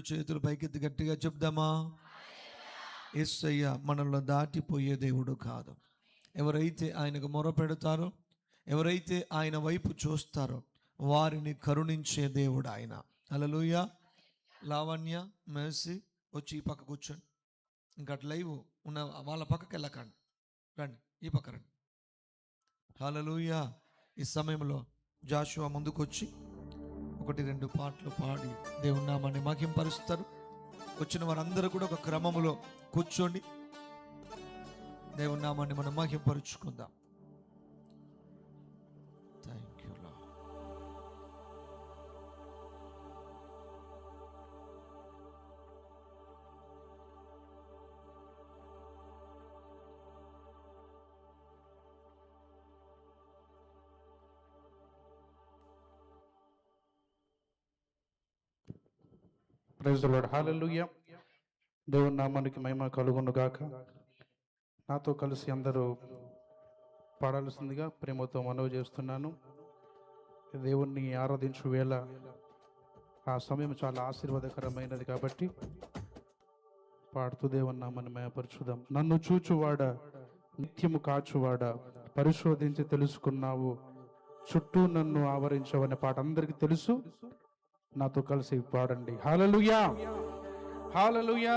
రెండు చేతులు పైకెత్తి గట్టిగా చెప్దామా? ఎస్సయ్య మనల్ని దాటిపోయే దేవుడు కాదు. ఎవరైతే ఆయనకు మొర పెడతారో ఎవరైతే ఆయన వైపు చూస్తారో వారిని కరుణించే దేవుడు ఆయన. అలలుయ లావణ్య మెర్సీ వచ్చి ఈ పక్క కూర్చోండి. ఇంకా లైవ్ ఉన్న వాళ్ళ పక్కకి వెళ్ళకండి. రండి ఈ పక్క రండి. హలలుయ ఈ సమయంలో జాషువా ముందుకొచ్చి ఒకటి రెండు పాటలు పాడి దేవుని నామాన్ని మహింపరుస్తారు. వచ్చిన వారందరూ కూడా ఒక క్రమములో కూర్చోండి. దేవుని నామాన్ని మనం మహింపరుచుకుందాం. ప్రైజ్ లార్డ్ హల్లెలూయా దేవుని నామానికి మహిమ కలుగును గాక. నాతో కలిసి అందరూ పాడాల్సిందిగా ప్రేమతో మనవి చేస్తున్నాను. దేవుణ్ణి ఆరాధించు వేళ ఆ సమయం చాలా ఆశీర్వాదకరమైనది కాబట్టి పాడుతూ దేవుని నామాన్ని మయపరచుదాం. నన్ను చూచువాడ నిత్యము కాచువాడ పరిశోధించి తెలుసుకున్నావు. చుట్టూ నన్ను ఆవరించవనే పాట అందరికీ తెలుసు. నాతో కలిసి పాడండి. హాలలుయా హాలలుయా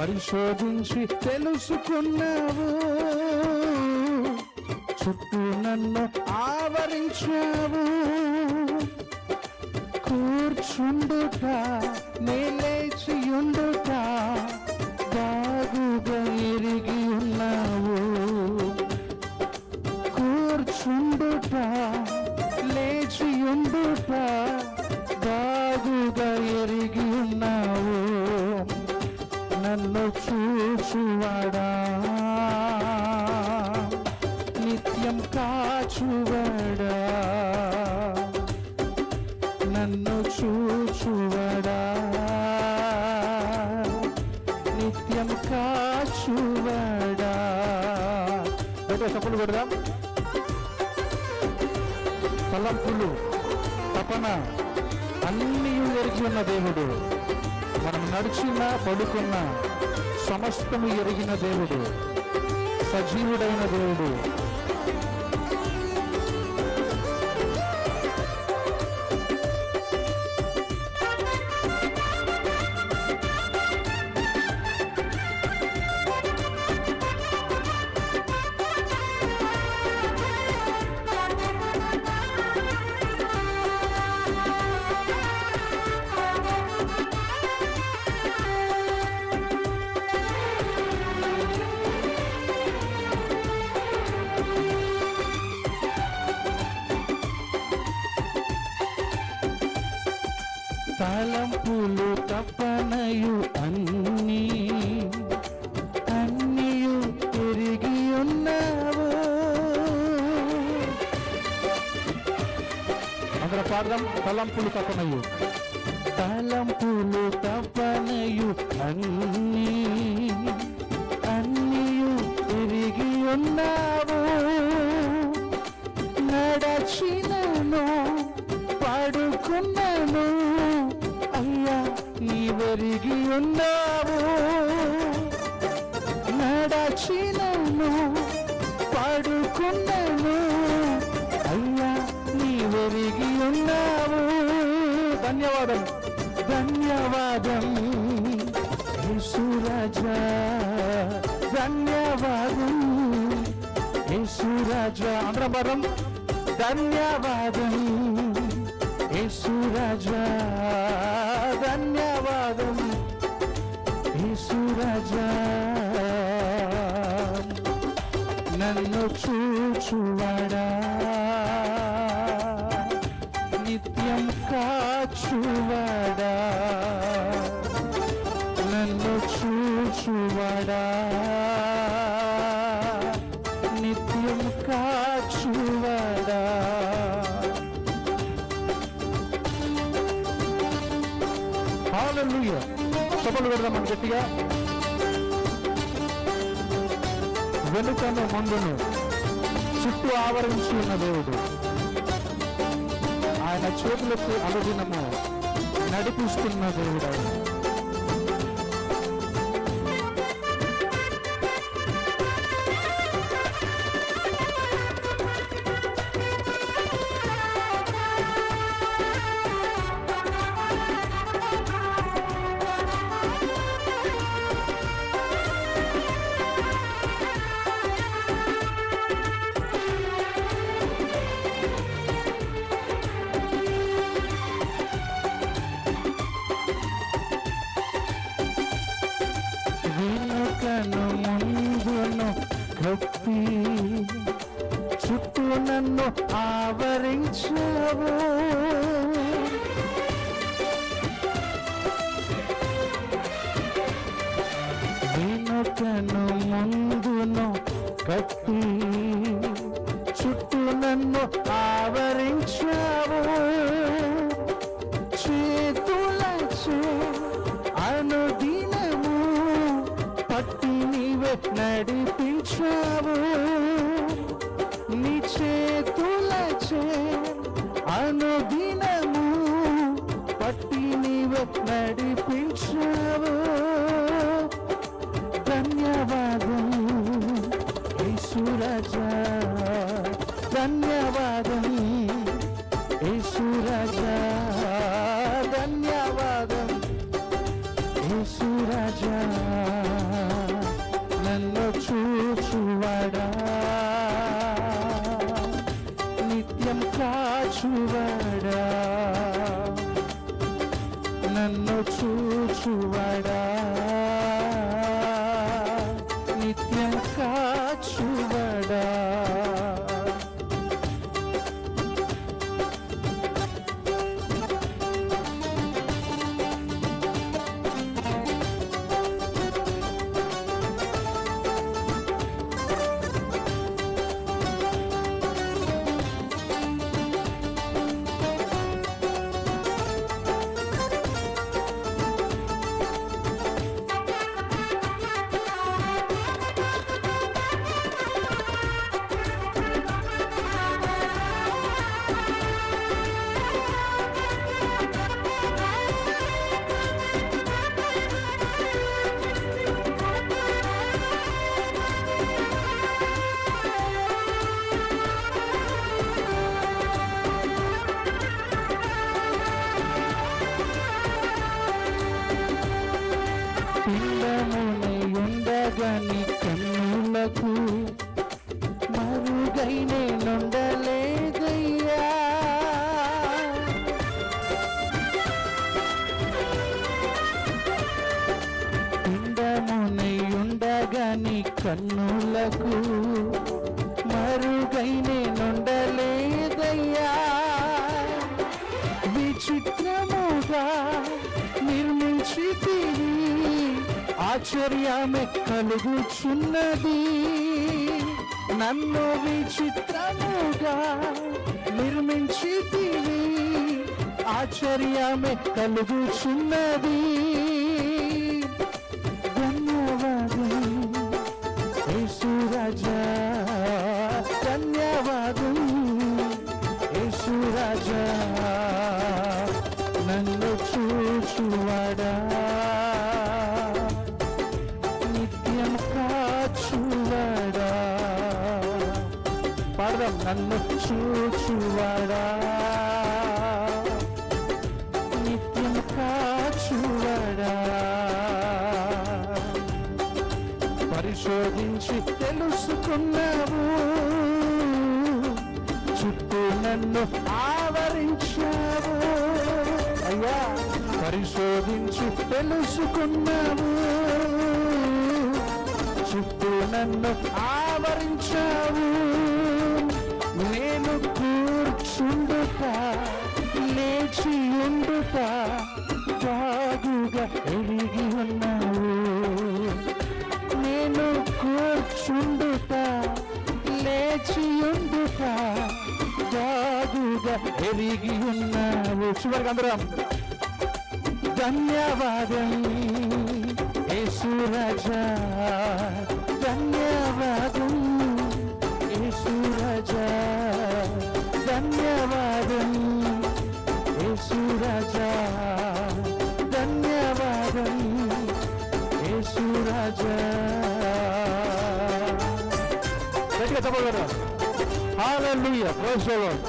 పరిశోధించి తెలుసుకున్నావు. చుట్టూ నన్ను ఆవరించావు. కూర్చుండుట నేలేచి దేవుడు. మనం నడిచిన పడుకున్న సమస్తము ఎరిగిన దేవుడు. సజీవుడైన దేవుడు. తలంపులు తప్పనయు తలంపులు తప్పనయు అన్ని నన్ను చూచువాడా? నిత్యం కాచువాడా? నన్ను చూచువాడా? నిత్యం కాచువాడా? హాలూయ సభలు పెడదామని గట్టిగా. వెనుకను ముందును చుట్టూ ఆవరించి ఉన్న దేవుడు. ఆయన చేతులకు అనుదినము నడిపిస్తున్న దేవుడు. నడిపించావు. నీ చేతులచే అనుదినము పట్టి నీవే నడిపించావు. నన్ను విచిత్రముగా నిర్మించితివి ఆశ్చర్యమే కలుగుచున్నది. ధన్యవాదం యేసు రాజా కాచువాడా నిత్యం కాచువాడా? పరిశోధించి తెలుసుకున్నావు. చుట్టూ నన్ను ఆవరించావు. అయ్యా పరిశోధించి తెలుసుకున్నావు. చుట్టూ నన్ను ఆవరించావు. లేచి ఉండుట బాగుగా ఎరిగి ఉన్నావు? నేను కూర్చుండుట లేచి ఉండుట బాగుగా ఎరిగి ఉన్నావు? చివరికి అందరం ధన్యవాదం యేసు రాజా. ధన్యవాదం యేసు రాజా. ధన్యవాదం. రాజా ధన్యవాదం యేసు రాజా గట్టిగా చెప్పగలరా hallelujah praise the lord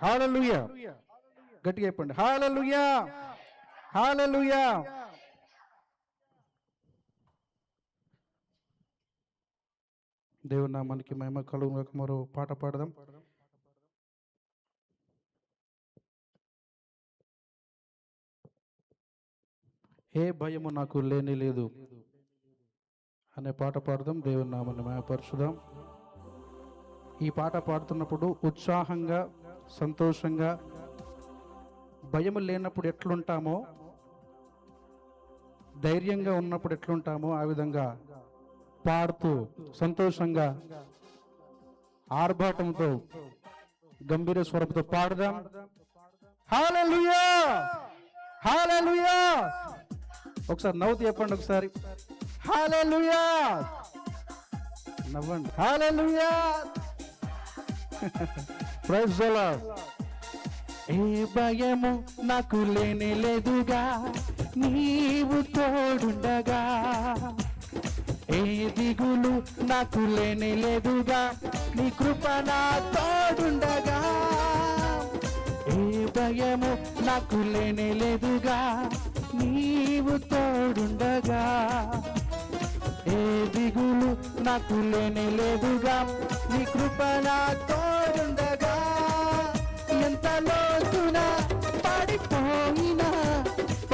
hallelujah గట్టిగా చెప్పండి. హాలలుయా! హాలలుయా! దేవుని నామానికి మహిమ కలుగు మరో పాట పాడదాం. ఏ భయము నాకు లేని లేదు అనే పాట పాడదాం. దేవుని నామాన్ని మయపరచుదాం ఈ పాట పాడుతున్నప్పుడు ఉత్సాహంగా సంతోషంగా భయం లేనప్పుడు ఎట్లుంటామో ధైర్యంగా ఉన్నప్పుడు ఎట్లుంటామో ఆ విధంగా పాడుతూ సంతోషంగా ఆర్భాటంతో గంభీర స్వరంతో పాడదాం. హాలలుయా! హాలలుయా! ఒకసారి నవ్వు చెప్పండి ఒకసారి. హాలలుయా! నవ్వండి. హాలలుయా! ప్రైజ్ ఏ భయము నాకు లేనే లేదుగా నీవు తోడుండగా. ఏ దిగులు నాకు లేనే లేదుగా నీ కృప నా తోడుండగా. ఏ భయము నాకు లేనే లేదుగా నీవు తోడుండగా. ఏ దిగులు నాకు లేనే లేదుగా నీ కృప నా తోడు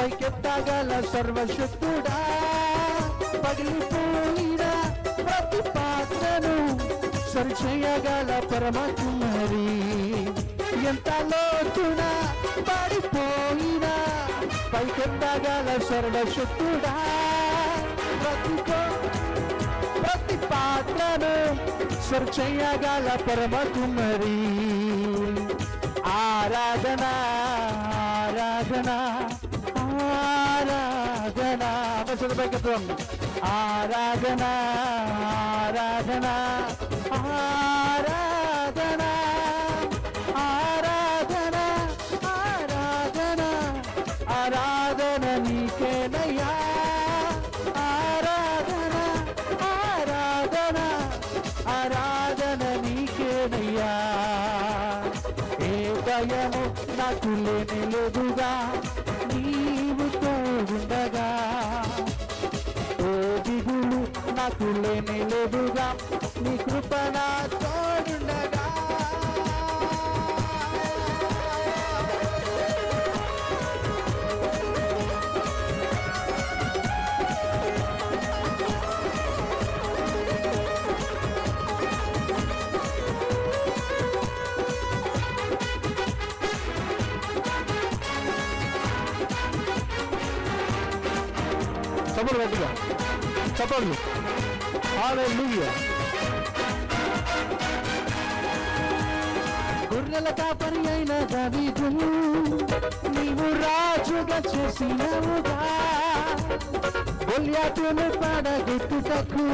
పైకెత్తగల సర్వశక్తుడా. పగిలిపోయిన ప్రతి పాత్రను సరిచేయగల పరమకుమారి. ఎంత లోతున పడిపోయిన పైకెత్తగల సర్వశక్తుడా. ప్రతి ప్రతి పాత్రను సరిచేయగల పరమకుమారి. ఆరాధన ఆరాధన. ఆరాధన. అవసరం ఆరాధన ఆరాధన ఆరాధన ఆరాధన ఆరాధన. ఆరాధన నీకేనయ్యా చప్పట్లు హల్లెలూయా గొర్రెల కాపరి అయిన దావీదు నీవు రాజుగా చేసినవుగా. గొల్యాతును పడగొట్టుటకు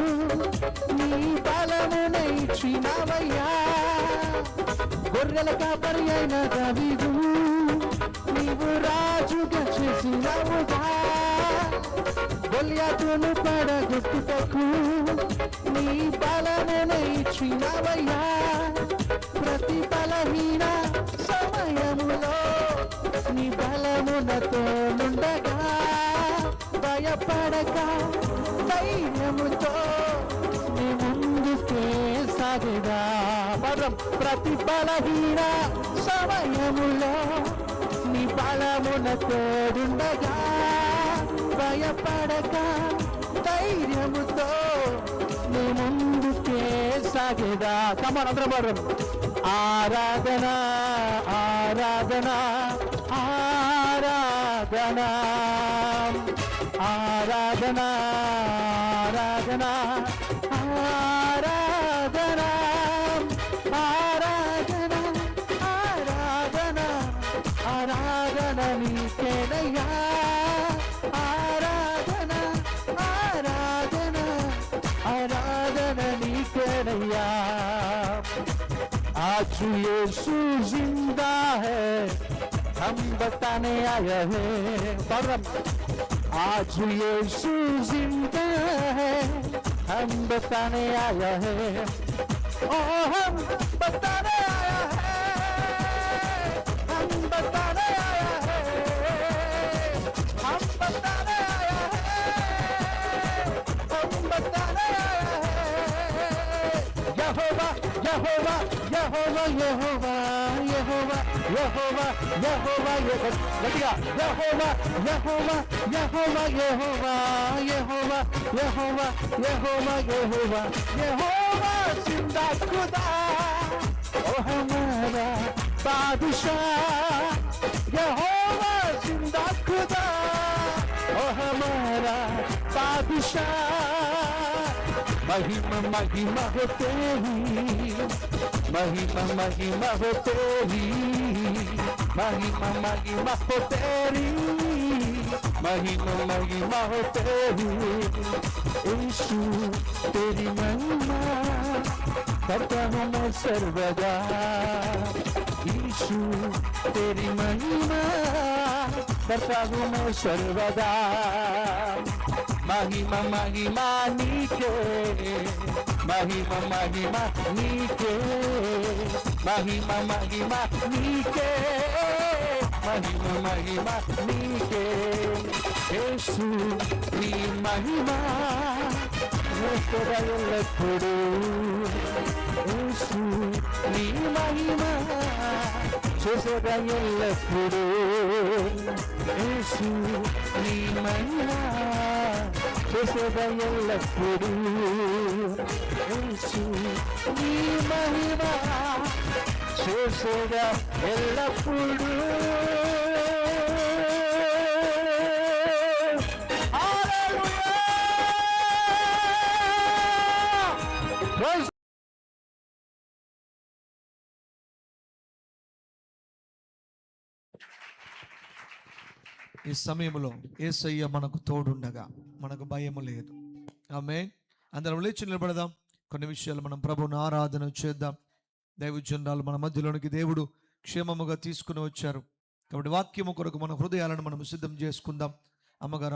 నీ బలమున ఇచ్చినవయ్యా గొర్రెల కాపరి అయిన దావీదు నీవు రాజుగా చేసినవుగా. గొల్యాతును పడగొట్టుటకు నీ బలమును ఇచ్చినవయ్యా ప్రతి బలహీన సమయములో నీ బలమునతో నుండగా భయపడక ధైర్యముతో నీ ముందుకే సాగిదా. పదం. ప్రతి బలహీన సమయములో నీ బలమునతో నుండగా భయపడక ధైర్యముతో నీ ముందుకే సాగేదా కమన్ అందరం పాడదాం. ఆరాధన ఆరాధన ఆరాధన ఆరాధన ఆరాధన यीशु ज़िंदा है। हम बताने आए हैं। परम आज यीशु ज़िंदा है। हम बताने आए हैं। ओ हम बताने आया है। हम बताने యహోవా యహోవా యహోవా యహోవా యహోవా గట్టిగా యహోవా యహోవా యహోవా యహోవా యహోవా యహోవా యహోవా యహోవా యహోవా జిందా ఖుదా ఓ హమారా బాదుషా యహోవా జిందా ఖుదా ఓ హమారా badusha Mahima, Mahima Roteri. Mahima, Mahima Roteri. Mahima, Mahima Roteri. Mahima, Mahima Roteri. Exu, Teri Mahima. Kartahama Sarvada. Exu, Teri Mahima. Kartahama Sarvada. మహిమ మహిమ నీకే మహిమ మహిమ నీకే మహిమ మహిమ నీకే మహిమ మహిమ నీకే యేసు నీ మహిమ ఎల్లప్పుడూ యేసు నీ మహిమ చూసగా ఎల్లప్పుడూ యేసు నీ మహిమ హృదయంలప్పుడు నీ మహిమ చేసేగా ఎల్లప్పుడూ. ఈ సమయంలో ఏసయ్య మనకు తోడుండగా మనకు భయము లేదు. ఆమె అందరం లేచి నిలబడదాం. కొన్ని విషయాలు మనం ప్రభుని ఆరాధన చేద్దాం. దైవజనాలు మన మధ్యలోనికి దేవుడు క్షేమముగా తీసుకుని వచ్చారు. కాబట్టి వాక్యము కొరకు మన హృదయాలను మనం సిద్ధం చేసుకుందాం. అమ్మగారు